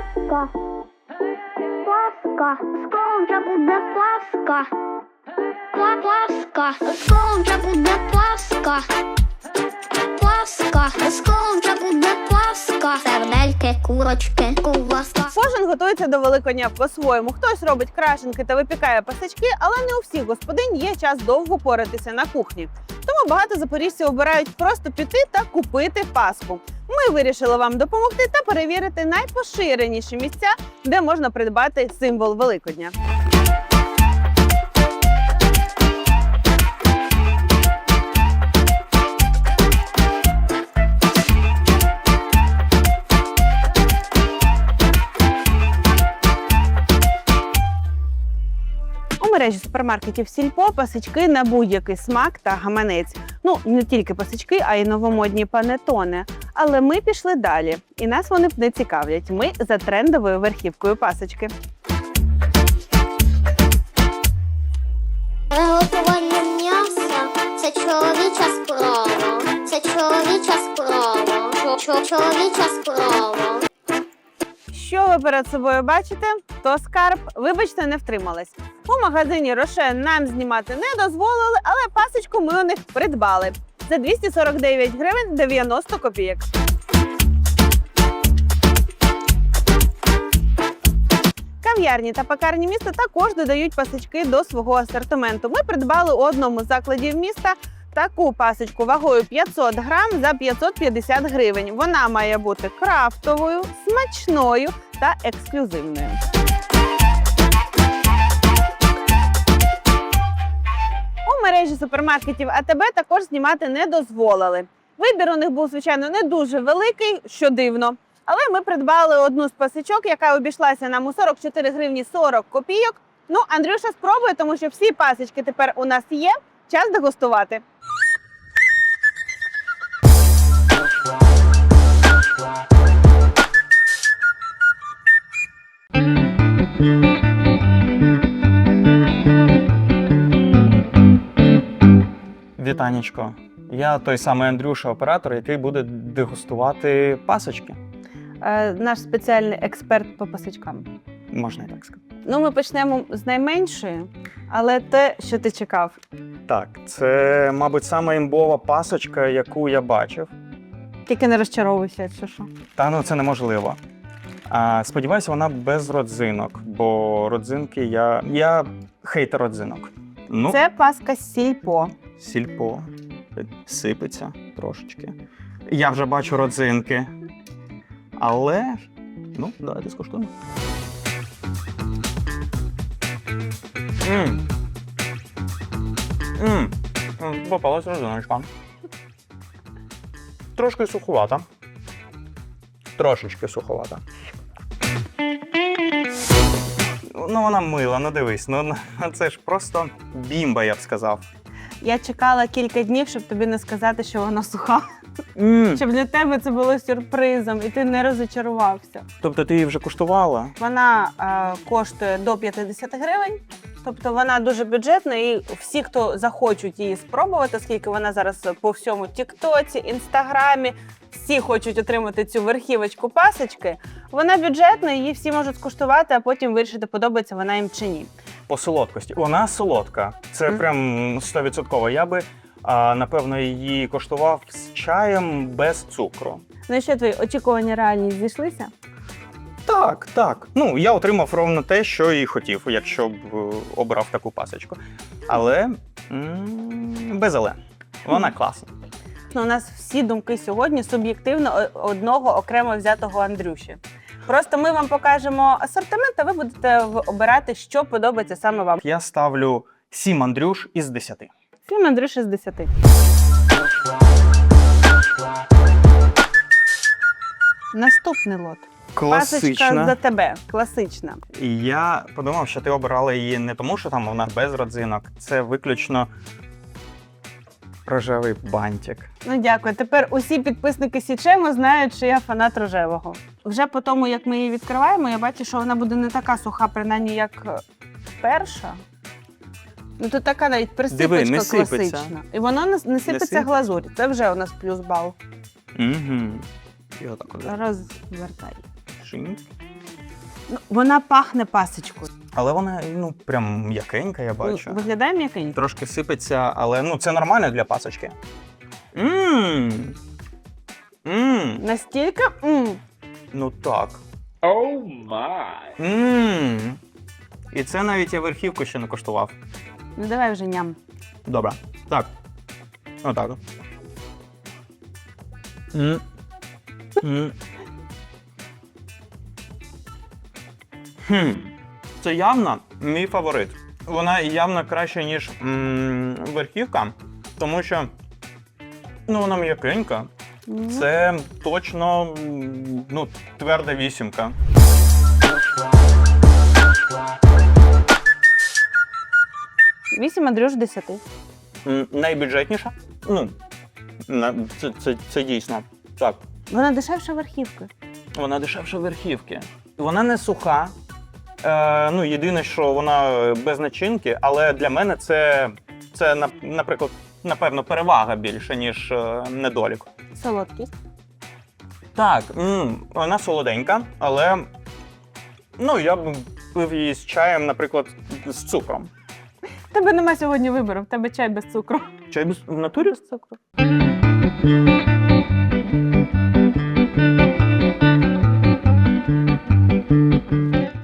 Паска. Паска. Скоро буде Паска. Пла- Паска. Скоро буде Паска. Паска. Скоро вже буде Паска. Сердельки, курочки, ковбаска. Кожен готується до Великодня по-своєму. Хтось робить крашенки та випікає пасочки, але не у всіх господинь є час довго поратися на кухні. Тому багато запоріжців обирають просто піти та купити паску. Ми вирішили вам допомогти та перевірити найпоширеніші місця, де можна придбати символ Великодня. Мережі супермаркетів Сільпо пасички на будь-який смак та гаманець. Ну не тільки пасички, а й новомодні панетони. Але ми пішли далі, і нас вони не цікавлять. Ми за трендовою верхівкою пасочки. Приготування м'яса це чоловіча справа. Це чоловіча справа. Чо- Чоловіча справа. Що ви перед собою бачите? То скарб, вибачте, не втрималась. У магазині Роше нам знімати не дозволили, але пасочку ми у них придбали за 249 гривень 90 копійок. Кав'ярні та пекарні міста також додають пасочки до свого асортименту. Ми придбали у одному з закладів міста таку пасочку вагою 500 грам за 550 гривень. Вона має бути крафтовою, смачною та ексклюзивною. У мережі супермаркетів АТБ також знімати не дозволили. Вибір у них був, звичайно, не дуже великий, що дивно. Але ми придбали одну з пасичок, яка обійшлася нам у 44 гривні 40 копійок. Ну, Андрюша спробує, тому що всі пасочки тепер у нас є. Час дегустувати. Вітанечко. Я той самий Андрюша, оператор, який буде дегустувати пасочки. Е, наш спеціальний експерт по пасичкам. Можна і так сказати. Ну, ми почнемо з найменшої, але те, що ти чекав. Так, це, мабуть, сама імбова пасочка, яку я бачив. Тільки не розчаровуйся, якщо що. Та ну це неможливо. А, сподіваюся, вона без родзинок, бо родзинки я. Я хейтер родзинок. Ну, Це паска сільпо. сільпо. Сипеться трошечки. Я вже бачу родзинки. Але. Ну, давайте скуштуємо. Мм. М, Попалась родзиночка. Трошки суховата. Трошечки суховата. Ну, вона мила, ну дивись, ну це ж просто бімба, я б сказав. Я чекала кілька днів, щоб тобі не сказати, що вона суха. М, Щоб для тебе це було сюрпризом, і ти не розочарувався. Тобто ти її вже куштувала? Вона е, коштує до 50 гривень. Тобто вона дуже бюджетна, і всі, хто захочуть її спробувати, оскільки вона зараз по всьому Тіктоці, Інстаграмі, всі хочуть отримати цю верхівочку пасочки. Вона бюджетна, її всі можуть скуштувати, а потім вирішити, подобається вона їм чи ні. По солодкості. Вона солодка. Це Мгм. прям 100%. Я би, а, напевно, її коштував з чаєм без цукру. Ну і що твої очікування реальність зійшлися? Так, так. Ну, я отримав ровно те, що і хотів, якщо б е, обрав таку пасочку. Але м, без але. Вона класна. Ну, у нас всі думки сьогодні суб'єктивно одного окремо взятого Андрюші. Просто ми вам покажемо асортимент, а ви будете обирати, що подобається саме вам. Я ставлю 7 Андрюш із 10. Фільм Андрюші з 10. Наступний лот. Пасочка за тебе. Класична. І я подумав, що ти обирала її не тому, що там вона без родзинок. Це виключно рожевий бантик. Ну дякую. Тепер усі підписники Січемо знають, що я фанат рожевого. Вже по тому, як ми її відкриваємо, я бачу, що вона буде не така суха, принаймні, як е, перша. Ну тут така навіть присипочка Диви, не сипеться. класична. І воно не, не сипеться сипеться? глазурь. Це вже у нас плюс бал. Угу. І отак от Розвертай. Шинь. Ну, вона пахне пасочкою. Але вона ну прям м'якенька, я бачу. Виглядає м'якенько. Трошки сипеться, але ну це нормально для пасочки. Мм. Мм. Настільки. м Ну так. Oh my. Мм. І це навіть я верхівку ще не коштував. Ну давай вже ням. Добре. Так. Отак. М. М. Хм. Це явно мій фаворит. Вона явно краще, ніж м, верхівка, тому що ну, вона м'якенька. Це точно ну, тверда вісімка. Вісім Андрюш 10. М, Найбюджетніша. Ну, це, це, це дійсно. Так. Вона дешевша верхівки. Вона дешевша верхівки. Вона не суха. Е, ну, єдине, що вона без начинки, але для мене це, це наприклад, напевно, перевага більше, ніж е, недолік. Солодкість. Так, м, вона солоденька, але ну, я б пив її з чаєм, наприклад, з цукром. В тебе нема сьогодні вибору, в тебе чай без цукру. Чай без в натурі? Без цукру.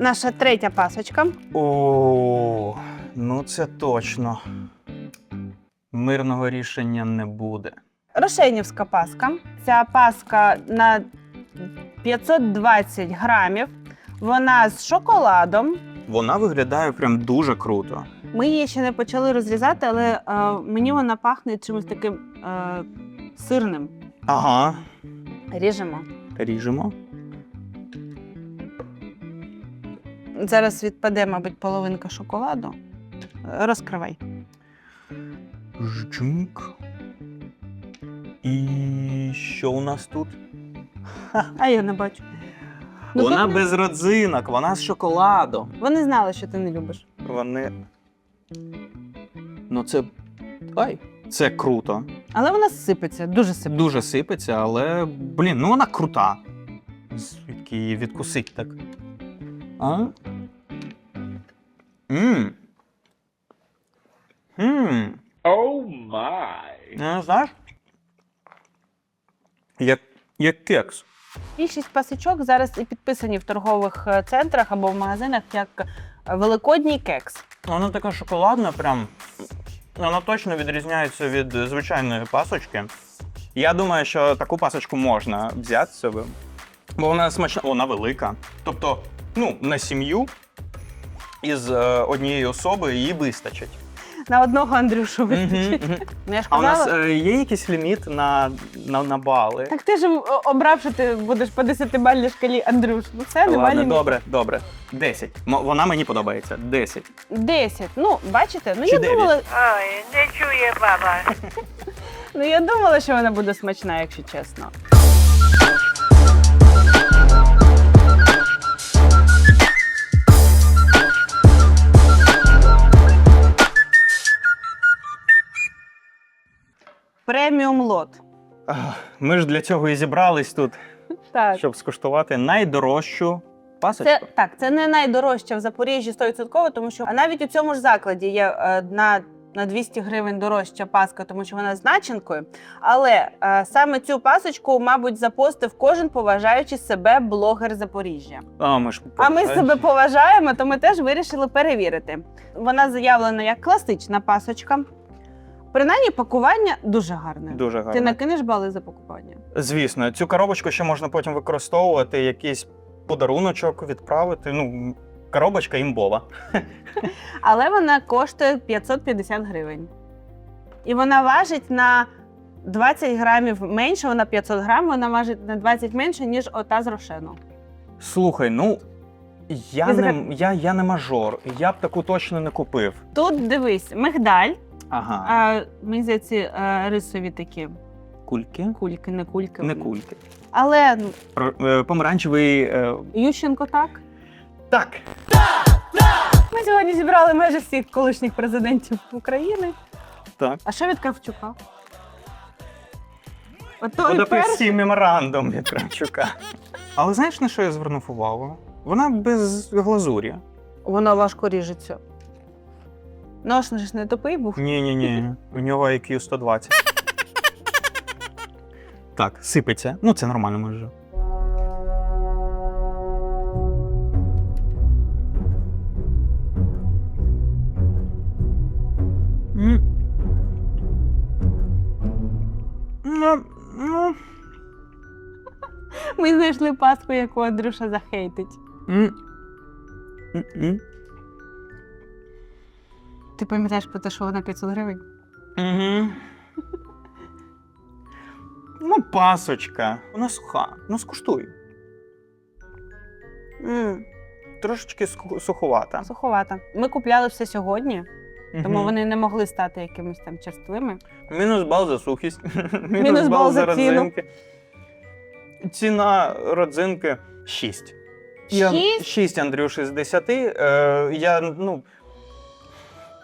Наша третя пасочка. О, ну це точно. Мирного рішення не буде. Рошенівська паска. Ця паска на 520 грамів. Вона з шоколадом. Вона виглядає прям дуже круто. Ми її ще не почали розрізати, але е, мені вона пахне чимось таким е, сирним. Ага. Ріжемо. Ріжемо. Зараз відпаде, мабуть, половинка шоколаду. Розкривай. Жджмк. І що у нас тут? А я не бачу. Ну, вона тут- без родзинок, вона з шоколадом. Вони знали, що ти не любиш. Вони. Ну, це. Ай. Це круто. Але вона сипеться, дуже сипеться. Дуже сипеться, але. Блін, ну вона крута. Звідки її відкусить так? А? Мм. Мм. Oh my. Ну, знаєш? Як, як кекс. Більшість пасочок зараз і підписані в торгових е, центрах або в магазинах як е, великодній кекс. Вона така шоколадна, прям. Вона точно відрізняється від звичайної пасочки. Я думаю, що таку пасочку можна взяти собі. Бо вона смачна, вона велика. Тобто, ну, на сім'ю із е, однієї особи її вистачить. На одного Андрюшу вистачить. мгм. Ну, я ж А у нас казала. е, є якийсь ліміт на, на, на бали? Так ти ж о, обрав, що ти будеш по 10-бальній шкалі Андрюш. Ну все, немає Ладно, ліміту. добре, добре. 10. М- Вона мені подобається. 10. 10. Ну, бачите, ну Чи я дев'ять? думала, Ой, не чує баба. ну я думала, що вона буде смачна, якщо чесно. Преміум лот. Ми ж для цього і зібрались тут, Так. щоб скуштувати найдорожчу пасочку. Це так, це не найдорожче в Запоріжжі 100%, тому що навіть у цьому ж закладі є е, на, на 200 гривень дорожча паска, тому що вона з начинкою. Але е, саме цю пасочку, мабуть, запостив кожен поважаючи себе блогер Запоріжжя. А ми ж А ми себе поважаємо, то ми теж вирішили перевірити. Вона заявлена як класична пасочка. Принаймні, пакування дуже гарне. Дуже гарно. Ти накинеш бали за пакування? Звісно, цю коробочку ще можна потім використовувати, якийсь подаруночок відправити. Ну, коробочка імбова. Але вона коштує 550 гривень. І вона важить на 20 грамів менше, вона 500 грам, вона важить на 20 менше, ніж ота з рошену. Слухай, ну я не, я, я не мажор, я б таку точно не купив. Тут дивись, мигдаль, Ага. а, мені здається, е, рисові такі Кульки? кульки, не кульки. Не кульки. Але ну, Ро- е, Помаранчевий. е, Ющенко так. Так. Ми сьогодні зібрали майже всіх колишніх президентів України. Так. А що від Кравчука? І перший. Будапештський меморандум від Кравчука. Але знаєш, на що я звернув увагу? Вона без глазурі. Воно важко ріжеться. Нож ж не тупий був. Ні, ні, ні. У нього IQ 120. Так, сипеться. Ну, це нормально може. М. Ну, ну, Ми знайшли паску, яку Андрюша захейтить. м. М-м. Ти пам'ятаєш про те, що вона 500 гривень? Угу. Ну, пасочка. Вона суха. Ну, скуштуй. м Трошечки суховата. Суховата. Ми купляли все сьогодні, тому Мгм. вони не могли стати якимись там черствими. Мінус бал за сухість. Мінус, Мінус бал за ціну. родзинки. Ціна родзинки 6. Я, Шість? 6, Андрюші, з 10. Е, я, ну.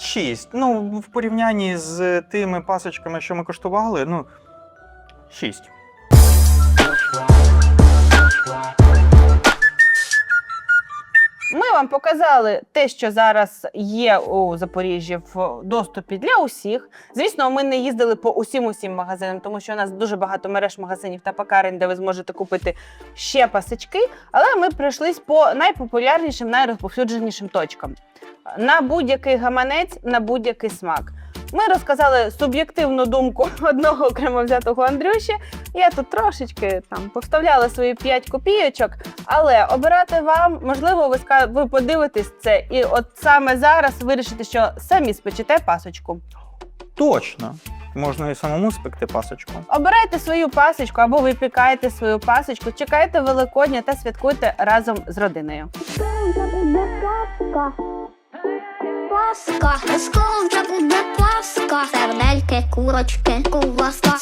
6. Ну, в порівнянні з тими пасочками, що ми коштували, ну. 6. Ми вам показали те, що зараз є у Запоріжжі в доступі для усіх. Звісно, ми не їздили по усім усім магазинам, тому що у нас дуже багато мереж магазинів та пекарень, де ви зможете купити ще пасочки. Але ми прийшлись по найпопулярнішим, найрозповсюдженішим точкам. На будь-який гаманець, на будь-який смак. Ми розказали суб'єктивну думку одного окремо взятого Андрюші. Я тут трошечки там повставляла свої 5 копійочок, але обирати вам, можливо, ви ска- ви подивитесь це, і от саме зараз вирішите, що самі спечете пасочку. Точно. Можна і самому спекти пасочку. Обирайте свою пасочку або випікайте свою пасочку, чекайте Великодня та святкуйте разом з родиною. Пасха. Скоро вже буде Пасха. Сердельки, курочки, ковбаска.